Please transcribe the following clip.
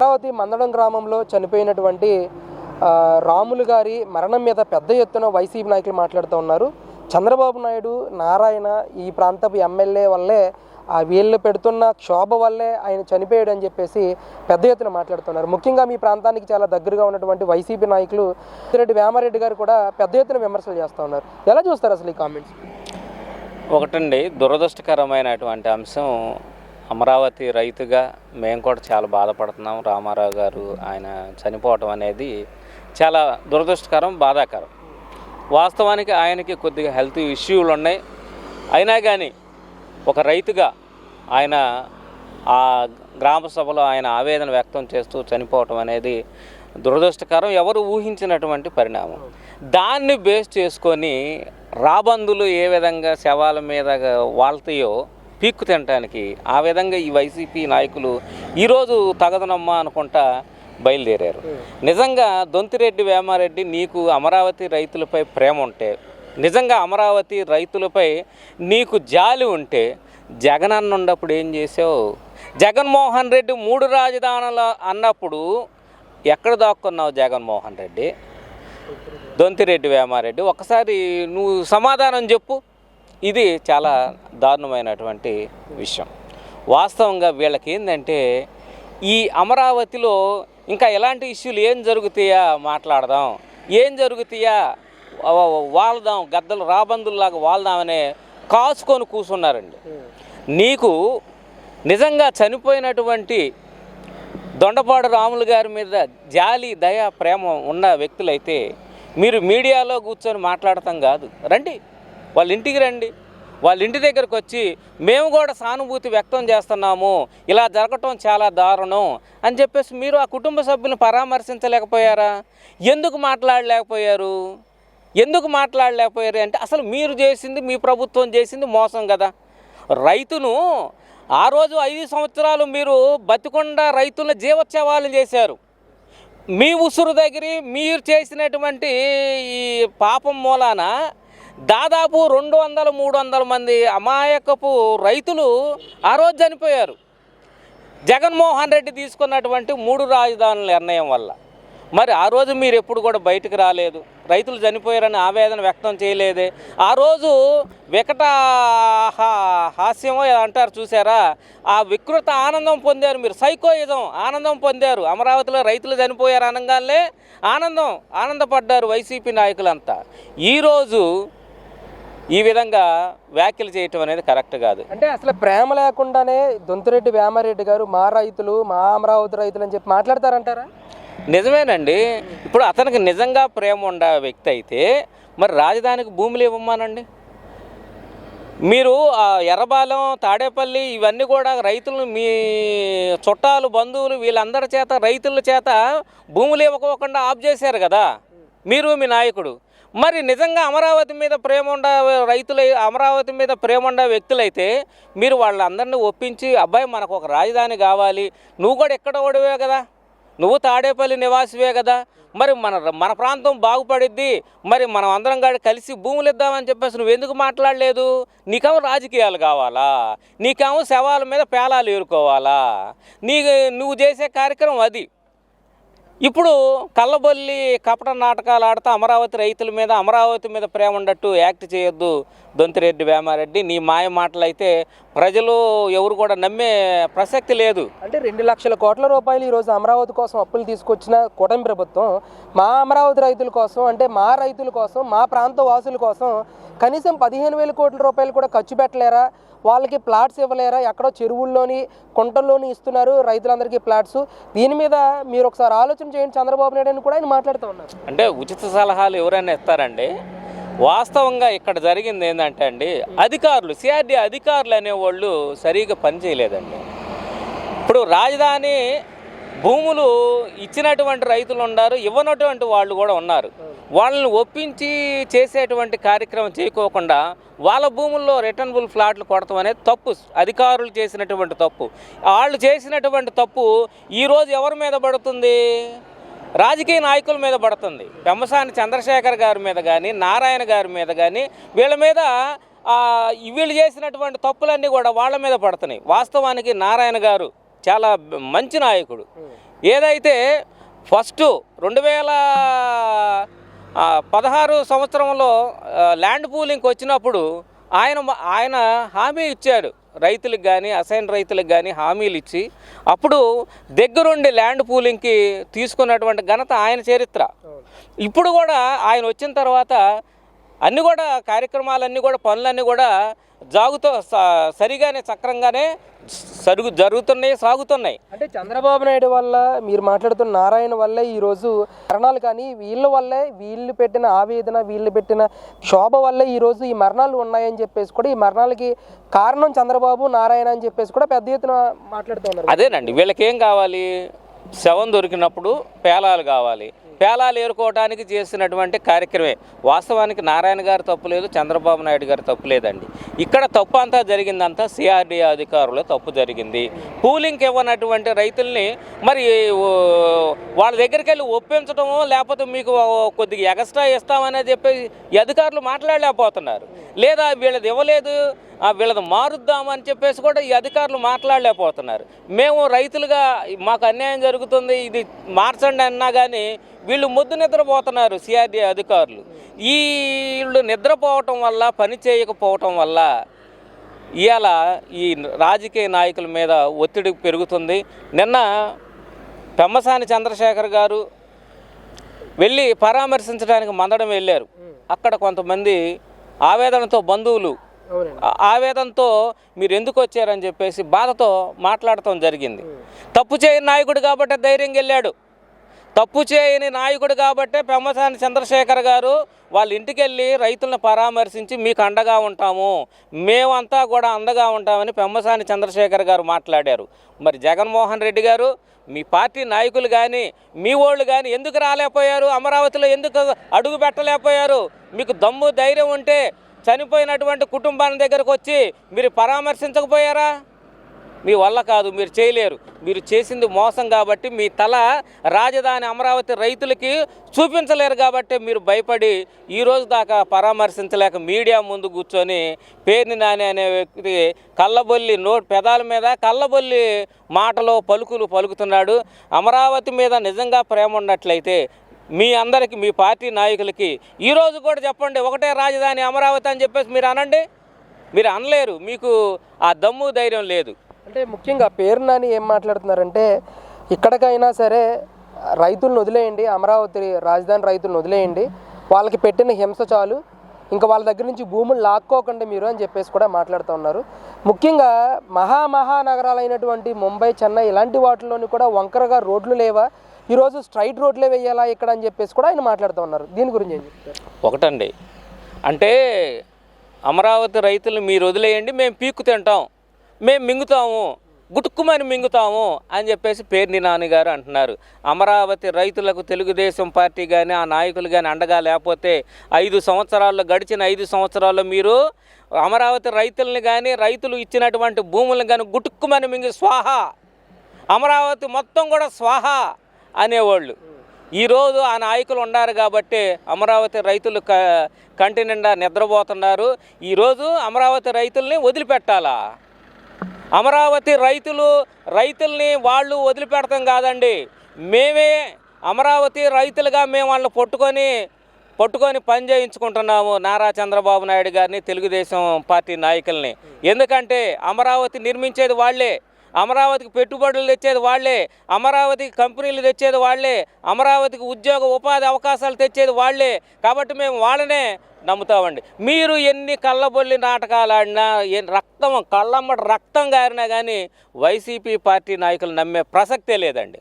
అమరావతి మందడం గ్రామంలో చనిపోయినటువంటి రాములు గారి మరణం మీద పెద్ద ఎత్తున వైసీపీ నాయకులు మాట్లాడుతూ ఉన్నారు. చంద్రబాబు నాయుడు నారాయణ ఈ ప్రాంతపు ఎమ్మెల్యే వల్లే ఆ వీళ్ళు పెడుతున్న క్షోభ వల్లే ఆయన చనిపోయాడు అని చెప్పేసి పెద్ద ఎత్తున మాట్లాడుతున్నారు. ముఖ్యంగా మీ ప్రాంతానికి చాలా దగ్గరగా ఉన్నటువంటి వైసీపీ నాయకులు రెడ్డి వేమారెడ్డి గారు కూడా పెద్ద ఎత్తున విమర్శలు చేస్తూ ఉన్నారు. ఎలా చూస్తారు అసలు ఈ కామెంట్స్ ఒకటండి దురదృష్టకరమైనటువంటి అంశం అమరావతి రైతుగా మేము కూడా చాలా బాధపడుతున్నాం. రామారావు గారు ఆయన చనిపోవటం అనేది చాలా దురదృష్టకరం బాధాకరం. వాస్తవానికి ఆయనకి కొద్దిగా హెల్త్ ఇష్యూలు ఉన్నాయి. అయినా కానీ ఒక రైతుగా ఆయన ఆ గ్రామ సభలో ఆయన ఆవేదన వ్యక్తం చేస్తూ చనిపోవటం అనేది దురదృష్టకరం. ఎవరు ఊహించినటువంటి పరిణామం. దాన్ని బేస్ చేసుకొని రాబందులు ఏ విధంగా శవాల మీద వాళ్తాయో పీక్కు తినటానికి ఆ విధంగా ఈ వైసీపీ నాయకులు ఈరోజు తగదనమ్మా అనుకుంటా బయలుదేరారు. నిజంగా దొంతిరెడ్డి వేమారెడ్డి నీకు అమరావతి రైతులపై ప్రేమ ఉంటే నిజంగా అమరావతి రైతులపై నీకు జాలి ఉంటే జగన్ అన్నప్పుడు ఉన్నప్పుడు ఏం చేసావు? జగన్మోహన్ రెడ్డి మూడు రాజధానులు అన్నప్పుడు ఎక్కడ దాక్కున్నావు జగన్మోహన్ రెడ్డి? దొంతిరెడ్డి వేమారెడ్డి ఒకసారి నువ్వు సమాధానం చెప్పు. ఇది చాలా దారుణమైనటువంటి విషయం. వాస్తవంగా వీళ్ళకి ఏంటంటే ఈ అమరావతిలో ఇంకా ఎలాంటి ఇష్యూలు ఏం జరుగుతాయా మాట్లాడదాం ఏం జరుగుతాయా వాళ్దాం గద్దలు రాబందుల్లాగా వాళ్దామనే కాచుకొని కూర్చున్నారండి. నీకు నిజంగా చనిపోయినటువంటి దొండపాడు రాములు గారి మీద జాలి దయ ప్రేమ ఉన్న వ్యక్తులైతే మీరు మీడియాలో కూర్చొని మాట్లాడటం కాదు. రండి. వాళ్ళ ఇంటికి రండి. వాళ్ళ ఇంటి దగ్గరకు వచ్చి మేము కూడా సానుభూతి వ్యక్తం చేస్తున్నాము. ఇలా జరగటం చాలా దారుణం అని చెప్పేసి మీరు ఆ కుటుంబ సభ్యులను పరామర్శించలేకపోయారా? ఎందుకు మాట్లాడలేకపోయారు? ఎందుకు మాట్లాడలేకపోయారు అంటే అసలు మీరు చేసింది మీ ప్రభుత్వం చేసింది మోసం కదా. రైతును ఆ రోజు ఐదు సంవత్సరాలు మీరు బతికొండ రైతుల జీవోత్సవాలు చేశారు. మీ ఉసురు దగ్గర మీరు చేసినటువంటి ఈ పాపం మూలాన దాదాపు రెండు వందల మూడు వందల మంది అమాయకపు రైతులు ఆ రోజు చనిపోయారు. జగన్మోహన్ రెడ్డి తీసుకున్నటువంటి మూడు రాజధానుల నిర్ణయం వల్ల. మరి ఆ రోజు మీరు ఎప్పుడు కూడా బయటకు రాలేదు? రైతులు చనిపోయారని ఆవేదన వ్యక్తం చేయలేదే? ఆ రోజు వికట హాస్యమో అంటారు చూసారా? ఆ వికృత ఆనందం పొందారు మీరు. సైకోయిజం ఆనందం పొందారు. అమరావతిలో రైతులు చనిపోయారు అనగానే ఆనందం ఆనందపడ్డారు వైసీపీ నాయకులంతా. ఈరోజు ఈ విధంగా వ్యాఖ్యలు చేయటం అనేది కరెక్ట్ కాదు. అంటే అసలు ప్రేమ లేకుండానే దొంతిరెడ్డి వేమారెడ్డి గారు మా రైతులు మా అమరావతి రైతులు అని చెప్పి మాట్లాడతారంటారా? నిజమేనండి. ఇప్పుడు అతనికి నిజంగా ప్రేమ ఉండ వ్యక్తి అయితే మరి రాజధానికి భూములు ఇవ్వమానండి? మీరు ఎర్రబాలెం తాడేపల్లి ఇవన్నీ కూడా రైతులను మీ చుట్టాలు బంధువులు వీళ్ళందరి చేత రైతుల చేత భూములు ఇవ్వకోకుండా ఆఫ్ చేశారు కదా. మీరు మీ నాయకుడు. మరి నిజంగా అమరావతి మీద ప్రేమ ఉండ రైతుల అమరావతి మీద ప్రేమ ఉండ వ్యక్తులైతే మీరు వాళ్ళందరినీ ఒప్పించి అబ్బాయి మనకు ఒక రాజధాని కావాలి నువ్వు కూడా ఎక్కడ ఓడివే కదా? నువ్వు తాడేపల్లి నివాసివే కదా? మరి మన మన ప్రాంతం బాగుపడిద్ది మరి మనం అందరం కాడ కలిసి భూములు ఇద్దామని చెప్పేసి నువ్వు ఎందుకు మాట్లాడలేదు? నీకేమో రాజకీయాలు కావాలా? నీకేమో శవాల మీద పేలాలు ఏరుకోవాలా? నీ నువ్వు చేసే కార్యక్రమం అది. ఇప్పుడు కళ్ళబొల్లి కపట నాటకాలు ఆడుతూ అమరావతి రైతుల మీద అమరావతి మీద ప్రేమ ఉండట్టు యాక్ట్ చేయొద్దు దొంతిరెడ్డి వేమారెడ్డి. నీ మాయ మాటలు అయితే ప్రజలు ఎవరు కూడా నమ్మే ప్రసక్తి లేదు. అంటే రెండు లక్షల కోట్ల రూపాయలు ఈరోజు అమరావతి కోసం అప్పులు తీసుకొచ్చిన కూటమి ప్రభుత్వం మా అమరావతి రైతుల కోసం అంటే మా రైతుల కోసం మా ప్రాంత వాసుల కోసం కనీసం పదిహేను వేల కోట్ల రూపాయలు కూడా ఖర్చు పెట్టలేరా? వాళ్ళకి ప్లాట్స్ ఇవ్వలేరా? ఎక్కడో చెరువుల్లోని కుంటల్లోని ఇస్తున్నారు రైతులందరికీ ప్లాట్స్. దీని మీద మీరు ఒకసారి ఆలోచన చేయండి చంద్రబాబు నాయుడు అని కూడా ఆయన మాట్లాడుతూ ఉన్నారు. అంటే ఉచిత సలహాలు ఎవరైనా ఇస్తారండి? వాస్తవంగా ఇక్కడ జరిగింది ఏంటంటే అండి అధికారులు సిఆర్డీ అధికారులు అనేవాళ్ళు సరిగా పనిచేయలేదండి. ఇప్పుడు రాజధాని భూములు ఇచ్చినటువంటి రైతులు ఉన్నారు ఇవ్వనటువంటి వాళ్ళు కూడా ఉన్నారు. వాళ్ళని ఒప్పించి చేసేటువంటి కార్యక్రమం చేయకోకుండా వాళ్ళ భూముల్లో రిటర్నబుల్ ఫ్లాట్లు కొడతాం అనేది తప్పు. అధికారులు చేసినటువంటి తప్పు. వాళ్ళు చేసినటువంటి తప్పు ఈరోజు ఎవరి మీద పడుతుంది? రాజకీయ నాయకుల మీద పడుతుంది. పెమ్మసాని చంద్రశేఖర్ గారి మీద కానీ నారాయణ గారి మీద కానీ వీళ్ళ మీద వీళ్ళు చేసినటువంటి తప్పులన్నీ కూడా వాళ్ళ మీద పడుతున్నాయి. వాస్తవానికి నారాయణ గారు చాలా మంచి నాయకుడు. ఏదైతే ఫస్ట్ రెండు వేల పదహారు సంవత్సరంలో ల్యాండ్ పూలింగ్కి వచ్చినప్పుడు ఆయన ఆయన హామీ ఇచ్చాడు. రైతులకు కానీ అసైన్ రైతులకు కానీ హామీలు ఇచ్చి అప్పుడు దగ్గరుండి ల్యాండ్ పూలింగ్కి తీసుకున్నటువంటి ఘనత ఆయన చరిత్ర. ఇప్పుడు కూడా ఆయన వచ్చిన తర్వాత అన్నీ కూడా కార్యక్రమాలన్నీ కూడా పనులన్నీ కూడా జాగుతూ సరిగానే సక్రంగానే సరుగు జరుగుతున్నాయి సాగుతున్నాయి. అంటే చంద్రబాబు నాయుడు వల్ల మీరు మాట్లాడుతున్న నారాయణ వల్లే ఈరోజు మరణాలు కానీ వీళ్ళ వల్లే వీళ్ళు పెట్టిన ఆవేదన వీళ్ళు పెట్టిన శోభ వల్లే ఈరోజు ఈ మరణాలు ఉన్నాయని చెప్పేసి కూడా ఈ మరణాలకి కారణం చంద్రబాబు నారాయణ అని చెప్పేసి కూడా పెద్ద ఎత్తున మాట్లాడుతూ ఉన్నారు. అదేనండి వీళ్ళకి కావాలి? శవం దొరికినప్పుడు పేలాలు కావాలి. పేలాలు ఏరుకోవడానికి చేసినటువంటి కార్యక్రమే. వాస్తవానికి నారాయణ గారు తప్పు లేదు చంద్రబాబు నాయుడు గారు తప్పు లేదండి. ఇక్కడ తప్పు అంతా జరిగిందంతా సిఆర్డీ అధికారులు తప్పు జరిగింది. కూలింగ్కి ఇవ్వనటువంటి రైతుల్ని మరి వాళ్ళ దగ్గరికి వెళ్ళి ఒప్పించడమో లేకపోతే మీకు కొద్దిగా ఎక్స్ట్రా ఇస్తామని చెప్పి అధికారులు మాట్లాడలేకపోతున్నారు. లేదా వీళ్ళది ఇవ్వలేదు వీళ్ళది మారుద్దామని చెప్పేసి కూడా ఈ అధికారులు మాట్లాడలేకపోతున్నారు. మేము రైతులుగా మాకు అన్యాయం జరుగుతుంది ఇది మార్చండి అన్నా కానీ వీళ్ళు ముద్దు నిద్రపోతున్నారు సిఆర్డీ అధికారులు. ఈ వీళ్ళు నిద్రపోవటం వల్ల పని చేయకపోవటం వల్ల ఇవాళ ఈ రాజకీయ నాయకుల మీద ఒత్తిడి పెరుగుతుంది. నిన్న పెమ్మసాని చంద్రశేఖర్ గారు వెళ్ళి పరామర్శించడానికి మందడం వెళ్ళారు. అక్కడ కొంతమంది ఆవేదనతో బంధువులు అవునండి. ఆ- ఆవేదనతో మీరు ఎందుకు వచ్చారని చెప్పేసి బాధతో మాట్లాడటం జరిగింది. తప్పు చేయని నాయకుడు కాబట్టి ధైర్యంగా వెళ్ళాడు తప్పు చేయని నాయకుడు కాబట్టే పెమ్మసాని చంద్రశేఖర్ గారు వాళ్ళ ఇంటికి వెళ్ళి రైతులను పరామర్శించి మీకు అండగా ఉంటాము మేమంతా కూడా అండగా ఉంటామని పెమ్మసాని చంద్రశేఖర్ గారు మాట్లాడారు. మరి జగన్మోహన్ రెడ్డి గారు మీ పార్టీ నాయకులు కానీ మీ వాళ్ళు కానీ ఎందుకు రాలేకపోయారు? అమరావతిలో ఎందుకు అడుగు పెట్టలేకపోయారు? మీకు దమ్ము ధైర్యం ఉంటే చనిపోయినటువంటి కుటుంబాల దగ్గరకు వచ్చి మీరు పరామర్శించకపోయారా? మీ వల్ల కాదు మీరు చేయలేరు. మీరు చేసింది మోసం కాబట్టి మీ తల రాజధాని అమరావతి రైతులకి చూపించలేరు కాబట్టి మీరు భయపడి ఈ రోజు దాకా పరామర్శించలేక మీడియా ముందు కూర్చొని పేర్ని నాని అనే వ్యక్తి కళ్ళబొల్లి నోట్ పెదాల మీద కళ్ళబొల్లి మాటలో పలుకులు పలుకుతున్నాడు. అమరావతి మీద నిజంగా ప్రేమ ఉన్నట్లయితే మీ అందరికి మీ పార్టీ నాయకులకి ఈరోజు కూడా చెప్పండి ఒకటే రాజధాని అమరావతి అని చెప్పేసి మీరు అనండి. మీరు అనలేరు మీకు ఆ దమ్ము ధైర్యం లేదు. అంటే ముఖ్యంగా పేరు నాని ఏం మాట్లాడుతున్నారంటే ఇక్కడికైనా సరే రైతులను వదిలేయండి అమరావతి రాజధాని రైతులను వదిలేయండి. వాళ్ళకి పెట్టిన హింస చాలు. ఇంకా వాళ్ళ దగ్గర నుంచి భూములు లాక్కోకండి మీరు అని చెప్పేసి కూడా మాట్లాడుతూ ఉన్నారు. ముఖ్యంగా మహా మహానగరాలైనటువంటి ముంబై చెన్నై ఇలాంటి వాటిలోని కూడా వంకరగా రోడ్లు లేవా? ఈరోజు స్ట్రైట్ రోడ్లే వేయాలా ఇక్కడ అని చెప్పేసి కూడా ఆయన మాట్లాడుతూ ఉన్నారు. దీని గురించి ఏం చెప్తారు? ఒకటండి. అంటే అమరావతి రైతులు మీరు వదిలేయండి మేము పీక్కు తింటాం మేము మింగుతాము గుటుక్కుమని మింగుతాము అని చెప్పేసి పేర్ని నాన్నగారు అంటున్నారు. అమరావతి రైతులకు తెలుగుదేశం పార్టీ కానీ ఆ నాయకులు కానీ అండగా లేకపోతే ఐదు సంవత్సరాల్లో గడిచిన ఐదు సంవత్సరాల్లో మీరు అమరావతి రైతుల్ని కానీ రైతులు ఇచ్చినటువంటి భూములను కానీ గుటుక్కుమని మింగి స్వాహ! అమరావతి మొత్తం కూడా స్వాహ! అనేవాళ్ళు. ఈరోజు ఆ నాయకులు ఉన్నారు కాబట్టి అమరావతి రైతులు క కంటి నిండా నిద్రపోతున్నారు. ఈరోజు అమరావతి రైతుల్ని వదిలిపెట్టాలా? అమరావతి రైతులు రైతుల్ని వాళ్ళు వదిలిపెడతాం కాదండి. మేమే అమరావతి రైతులుగా మేము వాళ్ళని పట్టుకొని పట్టుకొని పని చేయించుకుంటున్నాము నారా చంద్రబాబు నాయుడు గారిని తెలుగుదేశం పార్టీ నాయకుల్ని. ఎందుకంటే అమరావతి నిర్మించేది వాళ్ళే. అమరావతికి పెట్టుబడులు తెచ్చేది వాళ్ళే అమరావతికి కంపెనీలు తెచ్చేది వాళ్ళే అమరావతికి ఉద్యోగ ఉపాధి అవకాశాలు తెచ్చేది వాళ్ళే. కాబట్టి మేము వాళ్ళనే నమ్ముతామండి. మీరు ఎన్ని కళ్ళబొల్లి నాటకాలు ఆడినా ఎన్ని రక్తం కళ్ళమ్మటి రక్తం గారినా కానీ వైసీపీ పార్టీ నాయకులు నమ్మే ప్రసక్తే లేదండి.